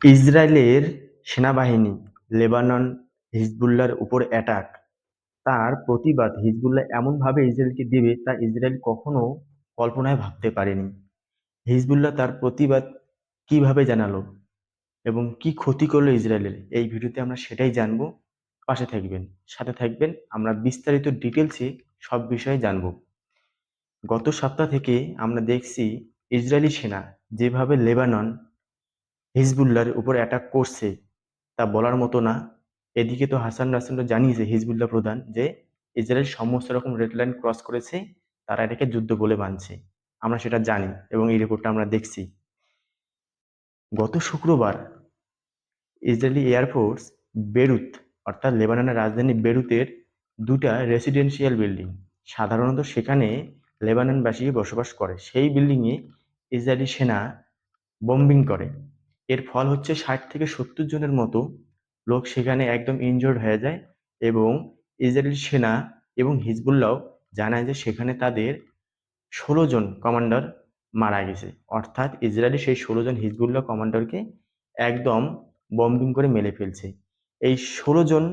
ইসরায়েলের সেনাবাহিনী লেবানন হিজবুল্লাহর উপর অ্যাটাক তার প্রতিবাদ হিজবুল্লাহ এমনভাবে ইসরায়েলকে দেবে তা ইসরায়েল কখনো কল্পনায় ভাবতে পারেনি। হিজবুল্লাহ তার প্রতিবাদ কীভাবে জানালো এবং কি ক্ষতি করল ইসরায়েলের, এই ভিডিওতে আমরা সেটাই জানব। পাশে থাকবেন, সাথে থাকবেন, আমরা বিস্তারিত ডিটেলসে সব বিষয়ে জানব। গত সপ্তাহ থেকে আমরা দেখছি ইসরায়েলি সেনা যেভাবে লেবানন হিজবুল্লাহর উপর অ্যাটাক করছে তা বলার মতো না। এদিকে তো হাসান রাসেলরা জানিয়েছে, হিজবুল্লাহ প্রধান, যে ইসরায়েল সমস্ত রকম রেড লাইন ক্রস করেছে, তারা এটাকে যুদ্ধ বলে মানছে। আমরা সেটা জানি এবং এই রিপোর্টটা আমরা দেখছি। গত শুক্রবার ইসরায়েলি এয়ারফোর্স বেরুত, অর্থাৎ লেবাননের রাজধানী বেরুতের দুটা রেসিডেন্সিয়াল বিল্ডিং সাধারণত সেখানে লেবাননবাসী বসবাস করে। সেই বিল্ডিংয়ে ইসরায়েলি সেনা বম্বিং করে। এর ফল হচ্ছে ষাট থেকে সত্তর জনের মতো লোক সেখানে একদম ইনজোর্ড হয়ে যায় এবং ইসরায়েলি সেনা এবং হিজবুল্লাহ জানায় যে সেখানে তাদের ষোলো জন কমান্ডার মারা গেছে। অর্থাৎ ইসরায়েলি সেই ষোলো জন হিজবুল্লাহ কমান্ডারকে একদম বম্বিং করে মেলে ফেলছে। এই ষোলো জন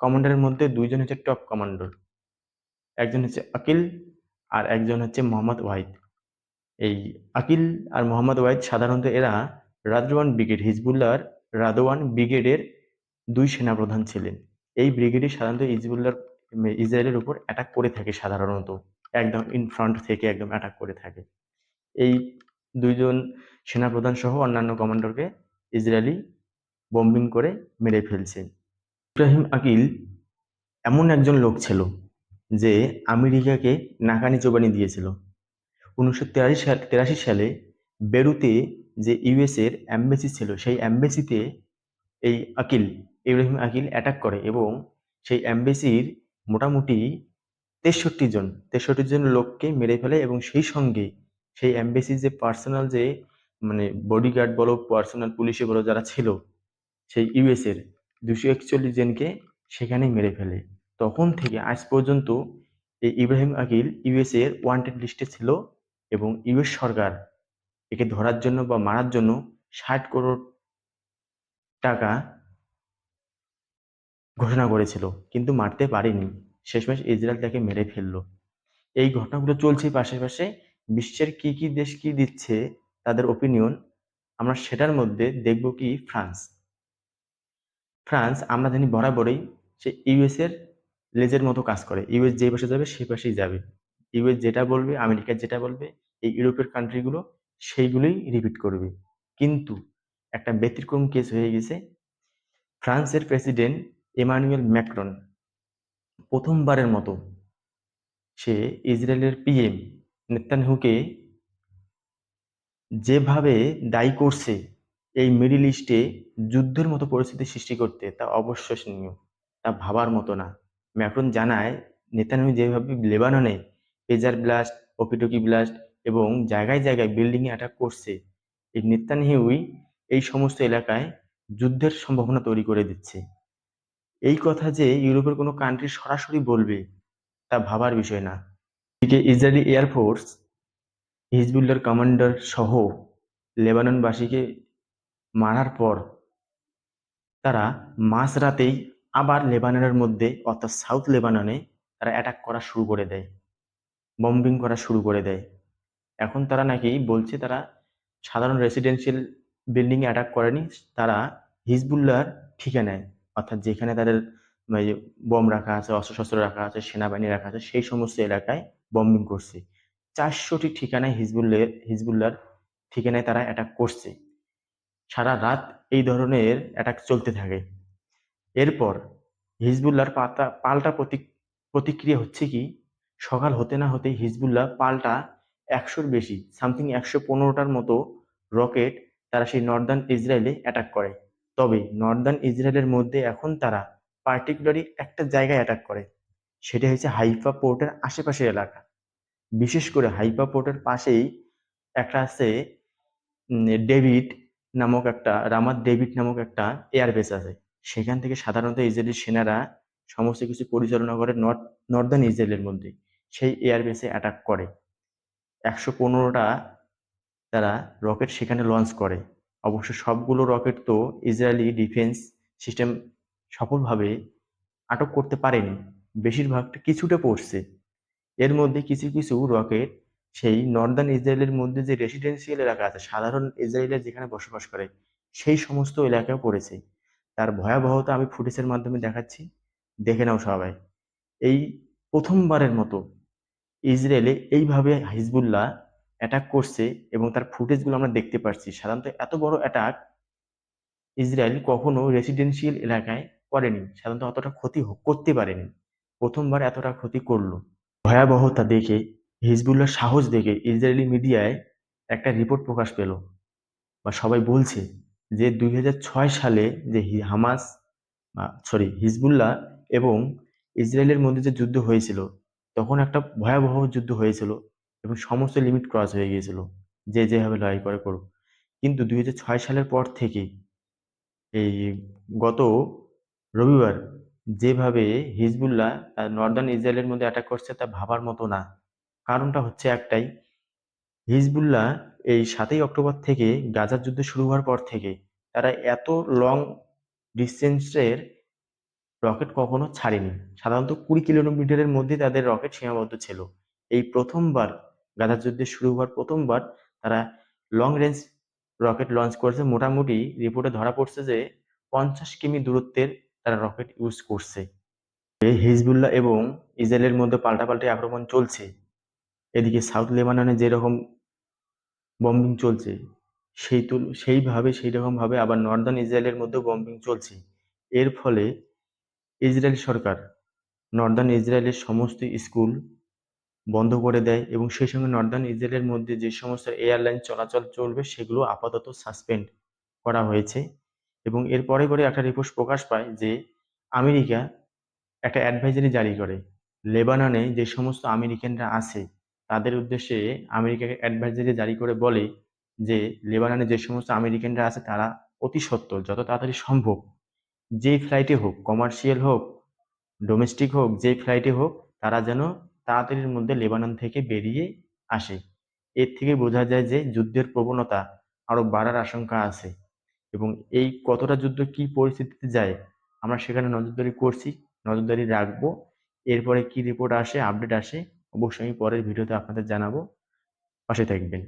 কমান্ডারের মধ্যে দুইজন হচ্ছে টপ কমান্ডার একজন হচ্ছে আকিল আর একজন হচ্ছে মোহাম্মদ ওয়াহিদ। এই আকিল আর মোহাম্মদ ওয়াহিদ সাধারণত এরা রাদওয়ান ব্রিগেড, হিজবুল্লাহর রাদওয়ান ব্রিগেডের দুই সেনাপ্রধান ছিলেন। এই ব্রিগেডই সাধারণত হিজবুল্লাহর ইসরায়েলের উপর অ্যাটাক করে থাকে সাধারণত। একদম ইন ফ্রন্ট থেকে একদম অ্যাটাক করে থাকে। এই দুইজন সেনাপ্রধান সহ অন্যান্য কমান্ডারকে ইসরায়েলি বম্বিং করে মেরে ফেলছে। ইব্রাহিম আকিল এমন একজন লোক ছিল যে আমেরিকাকে নাকানি চোবানি দিয়েছিল। উনিশশো তেরাশি সাল, তেরাশি সালে বেরুতে যে ইউএসের অ্যাম্বাসি ছিল, সেই অ্যাম্বাসিতে এই আকিল, ইব্রাহিম আকিল অ্যাটাক করে এবং সেই অ্যাম্বাসির মোটামুটি তেষট্টি জন তেষট্টি জন লোককে মেরে ফেলে এবং সেই সঙ্গে সেই অ্যাম্বাসির যে পার্সোনাল যে মানে বডিগার্ড বলো পার্সোনাল পুলিশে বলো যারা ছিল, সেই ইউএসের দুশো একচল্লিশ জনকে সেখানেই মেরে ফেলে। তখন থেকে আজ পর্যন্ত এই ইব্রাহিম আকিল ইউএস এর ওয়ান্টেড লিস্টে ছিল এবং ইউএস সরকার একে ধরার জন্য বা মারার জন্য ষাট করোড় টাকা ঘোষণা করেছিল, কিন্তু মারতে পারেনি। শেষমেশ ইসরায়েল তাকে মেরে ফেলল। এই ঘটনাগুলো চলছে পাশাপাশি বিশ্বের কি কি দেশ কি দিচ্ছে তাদের ওপিনিয়ন আমরা সেটার মধ্যে দেখব কি ফ্রান্স। ফ্রান্স আমরা জানি বরাবরই সে ইউএস এর লেজের মতো কাজ করে। ইউএস যে পাশে যাবে সেই পাশেই যাবে। ইউএস যেটা বলবে, আমেরিকা যেটা বলবে, এই ইউরোপের কান্ট্রিগুলো সেইগুলোই রিপিট করবে। কিন্তু একটা ব্যতিক্রম কেস হয়ে গেছে। ফ্রান্সের প্রেসিডেন্ট এমানুয়েল ম্যাক্রন প্রথমবারের মতো সে ইসরায়েলের পিএম নেতানহুকে যেভাবে দায়ী করছে এই মিডিল ইস্টে যুদ্ধের মতো পরিস্থিতি সৃষ্টি করতে তা অবিশ্বসনীয়, তা ভাবার মতো না। ম্যাক্রন জানায় নেতানহু যেভাবে লেবাননে পেজার ব্লাস্ট ওপিটকি ব্লাস্ট এবং জায়গায় জায়গায় বিল্ডিংয়ে অ্যাটাক করছে, এই নেতানহিউই এই সমস্ত এলাকায় যুদ্ধের সম্ভাবনা তৈরি করে দিচ্ছে। এই কথা যে ইউরোপের কোনো কান্ট্রি সরাসরি বলবে, তা ভাবার বিষয় না। এদিকে ইসরায়েলি এয়ারফোর্স হিজবুল্লার কমান্ডার সহ লেবাননবাসীকে মারার পর তারা মাঝরাতেই আবার লেবাননের মধ্যে, অর্থাৎ সাউথ লেবাননে তারা অ্যাটাক করা শুরু করে দেয় বম্বিং করা শুরু করে দেয়। এখন তারা নাকি বলছে তারা সাধারণ রেসিডেন্সিয়াল বিল্ডিংয়ে অ্যাটাক করেনি, তারা হিজবুল্লার ঠিকানায়, অর্থাৎ যেখানে তাদের বম রাখা আছে, অস্ত্রশস্ত্র রাখা আছে, সেনাবাহিনী রাখা আছে, সেই সমস্ত এলাকায় বম্বিং করছে। চারশোটি ঠিকানায় হিজবুল্লাহ হিজবুল্লার ঠিকানায় তারা অ্যাটাক করছে। সারা রাত এই ধরনের অ্যাটাক চলতে থাকে। এরপর হিজবুল্লার পাতা, পাল্টা প্রতিক্রিয়া হচ্ছে কি? সকাল হতে না হতেই হিজবুল্লাহ পাল্টা একশোর বেশি সামথিং একশো পনেরোটার মতো রকেট তারা সেই নর্দার্ন ইসরায়েলে অ্যাটাক করে। তবে নর্দার্ন ইসরায়েলের মধ্যে এখন তারা পার্টিকুলারই একটা জায়গায় অ্যাটাক করে, সেটা হচ্ছে হাইফা পোর্টের আশেপাশের এলাকা। বিশেষ করে হাইফা পোর্টের পাশেই একটা আছে ডেভিড নামক একটা রামাত ডেভিড নামক একটা এয়ারবেস আছে। সেখান থেকে সাধারণত ইসরায়েলি সেনারা সমস্ত কিছু পরিচালনা করে নর্থ নর্দার্ন ইসরায়েলের মধ্যে, সেই এয়ারবেসে অ্যাটাক করে। একশো পনেরোটা তারা রকেট সেখানে লঞ্চ করে। অবশ্য সবগুলো রকেট তো ইসরায়েলি ডিফেন্স সিস্টেম সফলভাবে আটক করতে পারেনি। বেশিরভাগটা কিছুটা পড়ছে। এর মধ্যে কিছু কিছু রকেট সেই নর্দার্ন ইসরায়েলের মধ্যে যে রেসিডেন্সিয়াল এলাকা আছে, সাধারণ ইসরায়েলের যেখানে বসবাস করে, সেই সমস্ত এলাকায় পড়েছে। তার ভয়াবহতা আমি ফুটেজের মাধ্যমে দেখাচ্ছি। দেখে নাও সবাই। এই প্রথমবারের মতো ইসরায়েলে এইভাবে হিজবুল্লাহ অ্যাটাক করছে এবং তার ফুটেজগুলো আমরা দেখতে পাচ্ছি সাধারণত এত বড় অ্যাটাক ইসরায়েল কখনো রেসিডেন্সিয়াল এলাকায় করেনি। সাধারণত অতটা ক্ষতি করতে পারেনি। প্রথমবার এতটা ক্ষতি করল। ভয়াবহতা দেখে, হিজবুল্লাহর সাহস দেখে ইসরায়েলি মিডিয়ায় একটা রিপোর্ট প্রকাশ পেল বা সবাই বলছে যে দুই হাজার ছয় সালে যে হামাস সরি হিজবুল্লাহ এবং ইসরায়েলের মধ্যে যে যুদ্ধ হয়েছিল তখন একটা ভয়াবহ যুদ্ধ হয়েছিল এবং সমস্ত লিমিট ক্রস হয়ে গিয়েছিল। যে যেভাবে লড়াই করে করুক। কিন্তু দুই হাজার ছয় সালের পর থেকে এই গত রবিবার যেভাবে হিজবুল্লাহ নর্দার্ন ইসরায়েলের মধ্যে অ্যাটাক করছে তা ভাবার মতো না। কারণটা হচ্ছে একটাই, হিজবুল্লাহ এই সাতই অক্টোবর থেকে গাজার যুদ্ধ শুরু হওয়ার পর থেকে তারা এত লং ডিস্টেন্সের রকেট কখনো ছাড়েনি। সাধারণত কুড়ি কিলোমিটারের মধ্যে তাদের রকেট সীমাবদ্ধ ছিল। এই প্রথমবার গাজার যুদ্ধে শুরু হওয়ার প্রথমবার তারা লং রেঞ্জ রকেট লঞ্চ করেছে। মোটামুটি রিপোর্টে ধরা পড়ছে যে পঞ্চাশ কিমি দূরত্বের তারা রকেট ইউজ করছে। এই হিজবুল্লাহ এবং ইসরায়েলের মধ্যে পাল্টাপাল্টি আক্রমণ চলছে। এদিকে সাউথ লেবাননে যেরকম বম্বিং চলছে, সেই তুল, সেইভাবে সেই রকমভাবে আবার নর্দার্ন ইসরায়েলের মধ্যেও বম্বিং চলছে। এর ফলে ইসরায়েল সরকার, নর্দার্ন ইসরায়েলের সমস্ত স্কুল বন্ধ করে দেয় এবং সেই সঙ্গে নর্দার্ন ইসরায়েলের মধ্যে যে সমস্ত এয়ারলাইন চলাচল চলবে সেগুলো আপাতত সাসপেন্ড করা হয়েছে এবং এর পরে পরে একটা রিপোর্ট প্রকাশ পায় যে আমেরিকা একটা অ্যাডভাইজারি জারি করে। লেবাননে যে সমস্ত আমেরিকানরা আছে, তাদের উদ্দেশ্যে আমেরিকাকে অ্যাডভাইজারি জারি করে বলে যে, লেবাননে যে সমস্ত আমেরিকানরা আছে তারা অতি সত্বর, যত তাড়াতাড়ি সম্ভব যেই ফ্লাইটে হোক কমার্শিয়াল হোক ডোমেস্টিক হোক, যেই ফ্লাইটে হোক, তারা যেন তাড়াতাড়ির মধ্যে লেবানন থেকে বেরিয়ে আসে। এর থেকে বোঝা যায় যে যুদ্ধের প্রবণতা আরও বাড়ার আশঙ্কা আছে এবং এই কতটা যুদ্ধ কি পরিস্থিতিতে যায়, আমরা সেখানে নজরদারি করছি, নজরদারি রাখব। এরপরে কি রিপোর্ট আসে আপডেট আসে, অবশ্যই আমি পরের ভিডিওতে আপনাদের জানাব। পাশে থাকবেন।